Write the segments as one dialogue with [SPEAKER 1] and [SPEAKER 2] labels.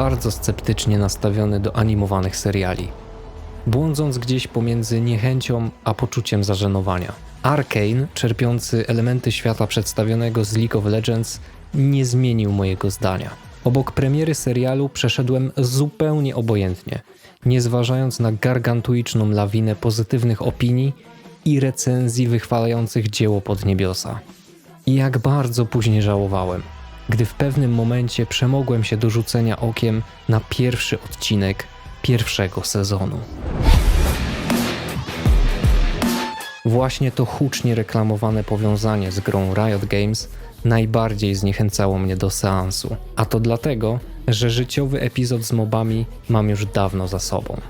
[SPEAKER 1] bardzo sceptycznie nastawiony do animowanych seriali, błądząc gdzieś pomiędzy niechęcią a poczuciem zażenowania. Arkane, czerpiący elementy świata przedstawionego z League of Legends, nie zmienił mojego zdania. Obok premiery serialu przeszedłem zupełnie obojętnie, nie zważając na gargantuiczną lawinę pozytywnych opinii i recenzji wychwalających dzieło pod niebiosa. I jak bardzo później żałowałem, gdy w pewnym momencie przemogłem się do rzucenia okiem na pierwszy odcinek pierwszego sezonu. Właśnie to hucznie reklamowane powiązanie z grą Riot Games najbardziej zniechęcało mnie do seansu. A to dlatego, że życiowy epizod z mobami mam już dawno za sobą.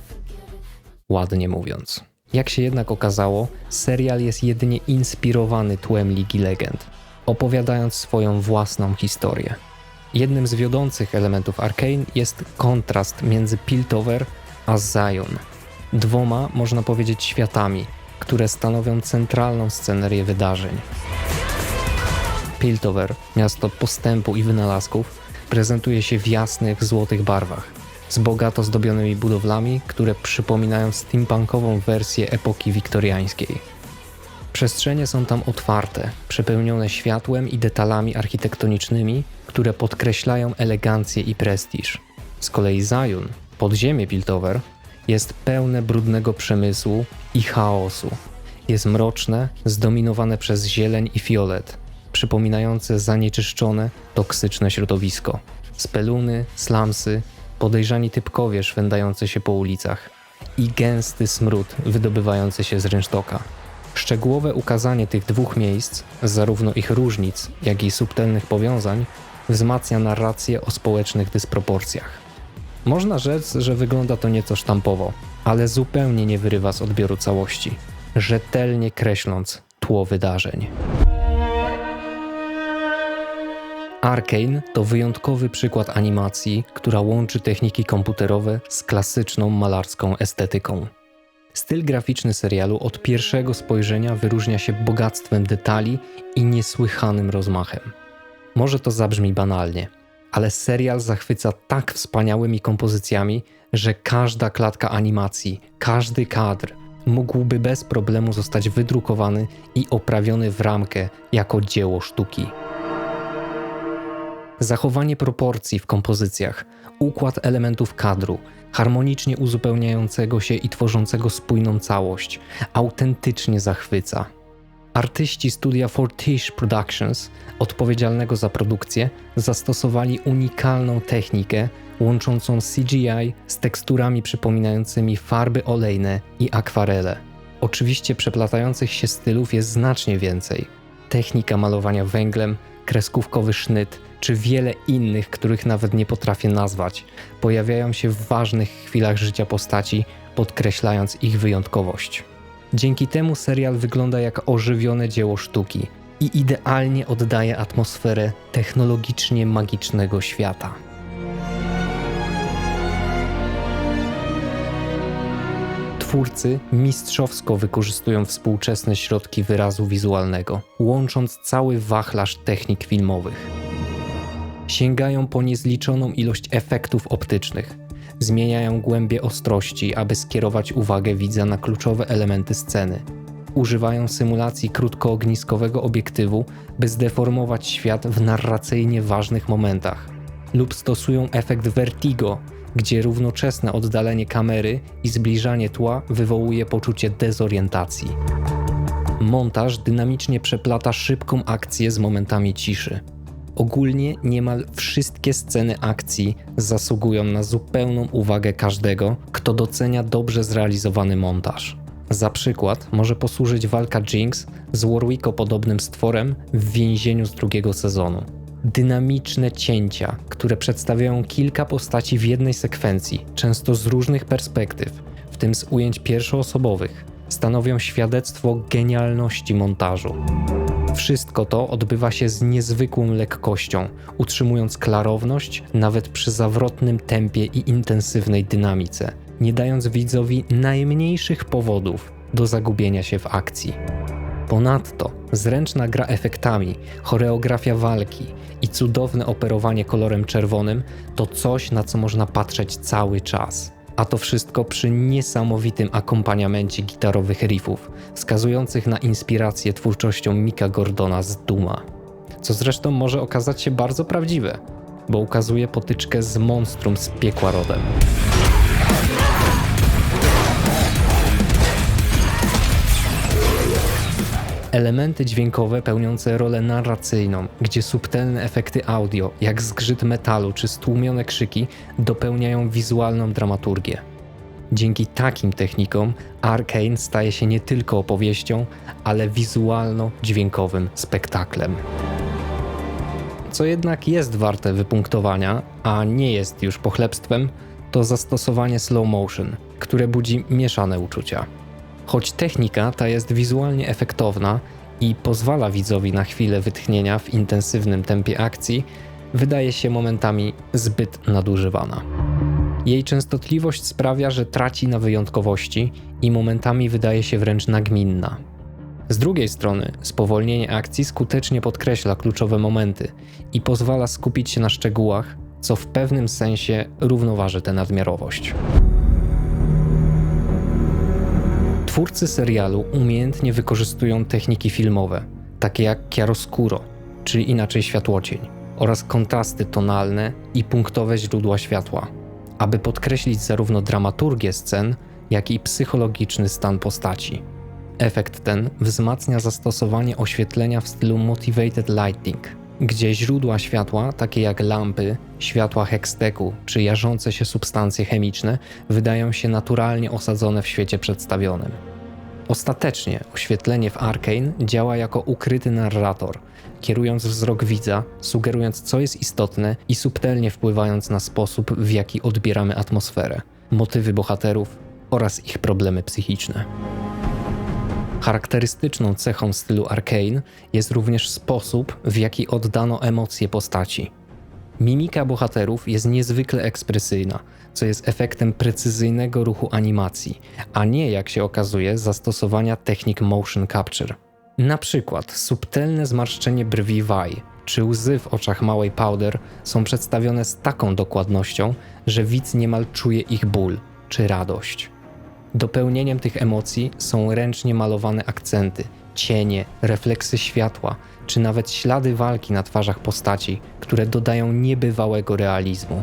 [SPEAKER 1] Ładnie mówiąc. Jak się jednak okazało, serial jest jedynie inspirowany tłem Ligi Legend, opowiadając swoją własną historię. Jednym z wiodących elementów Arkane jest kontrast między Piltover a Zion, dwoma, można powiedzieć, światami, które stanowią centralną scenerię wydarzeń. Piltover, miasto postępu i wynalazków, prezentuje się w jasnych, złotych barwach, z bogato zdobionymi budowlami, które przypominają steampunkową wersję epoki wiktoriańskiej. Przestrzenie są tam otwarte, przepełnione światłem i detalami architektonicznymi, które podkreślają elegancję i prestiż. Z kolei Zion, podziemie Piltover, jest pełne brudnego przemysłu i chaosu. Jest mroczne, zdominowane przez zieleń i fiolet, przypominające zanieczyszczone, toksyczne środowisko. Speluny, slamsy, podejrzani typkowie szwendające się po ulicach i gęsty smród wydobywający się z rynsztoka. Szczegółowe ukazanie tych dwóch miejsc, zarówno ich różnic, jak i subtelnych powiązań, wzmacnia narrację o społecznych dysproporcjach. Można rzec, że wygląda to nieco sztampowo, ale zupełnie nie wyrywa z odbioru całości, rzetelnie kreśląc tło wydarzeń. Arkane to wyjątkowy przykład animacji, która łączy techniki komputerowe z klasyczną malarską estetyką. Styl graficzny serialu od pierwszego spojrzenia wyróżnia się bogactwem detali i niesłychanym rozmachem. Może to zabrzmi banalnie, ale serial zachwyca tak wspaniałymi kompozycjami, że każda klatka animacji, każdy kadr mógłby bez problemu zostać wydrukowany i oprawiony w ramkę jako dzieło sztuki. Zachowanie proporcji w kompozycjach, układ elementów kadru, harmonicznie uzupełniającego się i tworzącego spójną całość, autentycznie zachwyca. Artyści studia Fortiche Productions, odpowiedzialnego za produkcję, zastosowali unikalną technikę łączącą CGI z teksturami przypominającymi farby olejne i akwarele. Oczywiście przeplatających się stylów jest znacznie więcej. Technika malowania węglem, kreskówkowy sznyt czy wiele innych, których nawet nie potrafię nazwać, pojawiają się w ważnych chwilach życia postaci, podkreślając ich wyjątkowość. Dzięki temu serial wygląda jak ożywione dzieło sztuki i idealnie oddaje atmosferę technologicznie magicznego świata. Twórcy mistrzowsko wykorzystują współczesne środki wyrazu wizualnego, łącząc cały wachlarz technik filmowych. Sięgają po niezliczoną ilość efektów optycznych, zmieniają głębie ostrości, aby skierować uwagę widza na kluczowe elementy sceny. Używają symulacji krótkoogniskowego obiektywu, by zdeformować świat w narracyjnie ważnych momentach, lub stosują efekt vertigo, gdzie równoczesne oddalenie kamery i zbliżanie tła wywołuje poczucie dezorientacji. Montaż dynamicznie przeplata szybką akcję z momentami ciszy. Ogólnie niemal wszystkie sceny akcji zasługują na zupełną uwagę każdego, kto docenia dobrze zrealizowany montaż. Za przykład może posłużyć walka Jinx z Warwicko-podobnym stworem w więzieniu z drugiego sezonu. Dynamiczne cięcia, które przedstawiają kilka postaci w jednej sekwencji, często z różnych perspektyw, w tym z ujęć pierwszoosobowych, stanowią świadectwo genialności montażu. Wszystko to odbywa się z niezwykłą lekkością, utrzymując klarowność nawet przy zawrotnym tempie i intensywnej dynamice, nie dając widzowi najmniejszych powodów do zagubienia się w akcji. Ponadto Zręczna gra efektami, choreografia walki i cudowne operowanie kolorem czerwonym to coś, na co można patrzeć cały czas. A to wszystko przy niesamowitym akompaniamencie gitarowych riffów, wskazujących na inspirację twórczością Mika Gordona z Duma. Co zresztą może okazać się bardzo prawdziwe, bo ukazuje potyczkę z monstrum z piekła rodem. Elementy dźwiękowe pełniące rolę narracyjną, gdzie subtelne efekty audio, jak zgrzyt metalu czy stłumione krzyki, dopełniają wizualną dramaturgię. Dzięki takim technikom Arkane staje się nie tylko opowieścią, ale wizualno-dźwiękowym spektaklem. Co jednak jest warte wypunktowania, a nie jest już pochlebstwem, to zastosowanie slow motion, które budzi mieszane uczucia. Choć technika ta jest wizualnie efektowna i pozwala widzowi na chwilę wytchnienia w intensywnym tempie akcji, wydaje się momentami zbyt nadużywana. Jej częstotliwość sprawia, że traci na wyjątkowości i momentami wydaje się wręcz nagminna. Z drugiej strony, spowolnienie akcji skutecznie podkreśla kluczowe momenty i pozwala skupić się na szczegółach, co w pewnym sensie równoważy tę nadmiarowość. Twórcy serialu umiejętnie wykorzystują techniki filmowe, takie jak chiaroscuro, czyli inaczej światłocień, oraz kontrasty tonalne i punktowe źródła światła, aby podkreślić zarówno dramaturgię scen, jak i psychologiczny stan postaci. Efekt ten wzmacnia zastosowanie oświetlenia w stylu motivated lighting, gdzie źródła światła, takie jak lampy, światła heksteku czy jarzące się substancje chemiczne, wydają się naturalnie osadzone w świecie przedstawionym. Ostatecznie oświetlenie w Arkane działa jako ukryty narrator, kierując wzrok widza, sugerując co jest istotne i subtelnie wpływając na sposób, w jaki odbieramy atmosferę, motywy bohaterów oraz ich problemy psychiczne. Charakterystyczną cechą stylu Arkane jest również sposób, w jaki oddano emocje postaci. Mimika bohaterów jest niezwykle ekspresyjna, co jest efektem precyzyjnego ruchu animacji, a nie, jak się okazuje, zastosowania technik motion capture. Na przykład subtelne zmarszczenie brwi Vi czy łzy w oczach małej Powder są przedstawione z taką dokładnością, że widz niemal czuje ich ból czy radość. Dopełnieniem tych emocji są ręcznie malowane akcenty, cienie, refleksy światła, czy nawet ślady walki na twarzach postaci, które dodają niebywałego realizmu.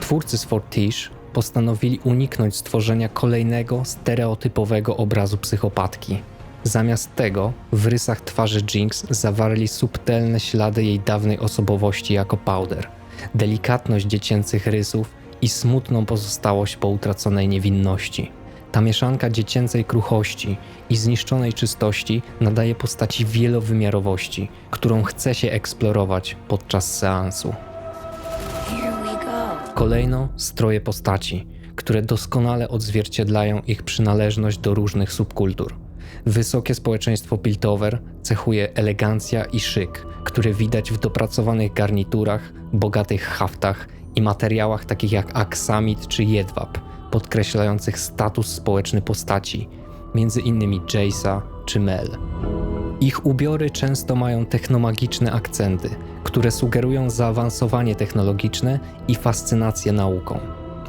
[SPEAKER 1] Twórcy z Fortiche postanowili uniknąć stworzenia kolejnego stereotypowego obrazu psychopatki. Zamiast tego w rysach twarzy Jinx zawarli subtelne ślady jej dawnej osobowości jako Powder, delikatność dziecięcych rysów i smutną pozostałość po utraconej niewinności. Ta mieszanka dziecięcej kruchości i zniszczonej czystości nadaje postaci wielowymiarowości, którą chce się eksplorować podczas seansu. Kolejno stroje postaci, które doskonale odzwierciedlają ich przynależność do różnych subkultur. Wysokie społeczeństwo Piltover cechuje elegancja i szyk, który widać w dopracowanych garniturach, bogatych haftach i materiałach takich jak aksamit czy jedwab, podkreślających status społeczny postaci, między innymi Jace'a czy Mel. Ich ubiory często mają technomagiczne akcenty, które sugerują zaawansowanie technologiczne i fascynację nauką.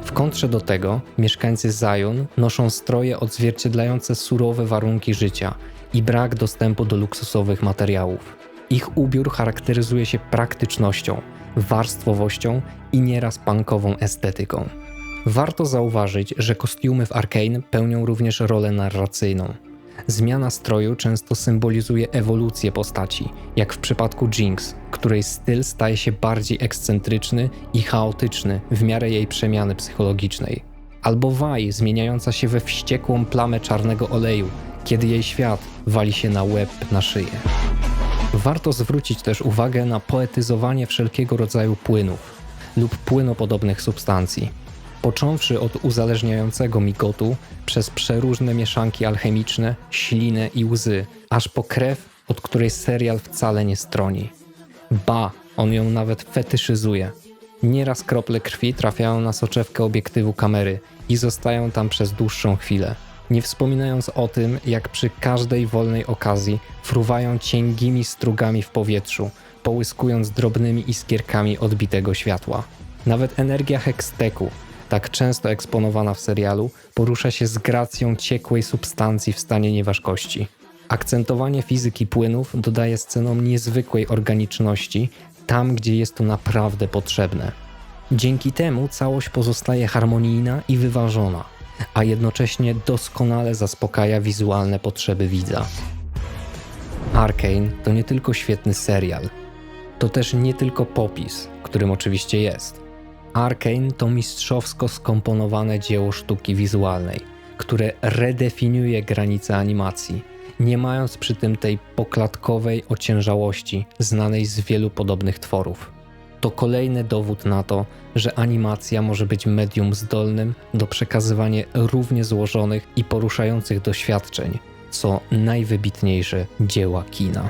[SPEAKER 1] W kontrze do tego mieszkańcy Zion noszą stroje odzwierciedlające surowe warunki życia i brak dostępu do luksusowych materiałów. Ich ubiór charakteryzuje się praktycznością, warstwowością i nieraz punkową estetyką. Warto zauważyć, że kostiumy w Arkane pełnią również rolę narracyjną. Zmiana stroju często symbolizuje ewolucję postaci, jak w przypadku Jinx, której styl staje się bardziej ekscentryczny i chaotyczny w miarę jej przemiany psychologicznej. Albo Vi zmieniająca się we wściekłą plamę czarnego oleju, kiedy jej świat wali się na łeb na szyję. Warto zwrócić też uwagę na poetyzowanie wszelkiego rodzaju płynów lub płynopodobnych substancji począwszy od uzależniającego migotu, przez przeróżne mieszanki alchemiczne, ślinę i łzy, aż po krew, od której serial wcale nie stroni. Ba, on ją nawet fetyszyzuje. Nieraz krople krwi trafiają na soczewkę obiektywu kamery i zostają tam przez dłuższą chwilę. Nie wspominając o tym, jak przy każdej wolnej okazji fruwają cięgimi strugami w powietrzu, połyskując drobnymi iskierkami odbitego światła. Nawet energia Hexteku, tak często eksponowana w serialu, porusza się z gracją ciekłej substancji w stanie nieważkości. Akcentowanie fizyki płynów dodaje scenom niezwykłej organiczności tam, gdzie jest to naprawdę potrzebne. Dzięki temu całość pozostaje harmonijna i wyważona, a jednocześnie doskonale zaspokaja wizualne potrzeby widza. Arkane to nie tylko świetny serial, to też nie tylko popis, którym oczywiście jest. Arkane to mistrzowsko skomponowane dzieło sztuki wizualnej, które redefiniuje granice animacji, nie mając przy tym tej poklatkowej ociężałości znanej z wielu podobnych tworów. To kolejny dowód na to, że animacja może być medium zdolnym do przekazywania równie złożonych i poruszających doświadczeń, co najwybitniejsze dzieła kina.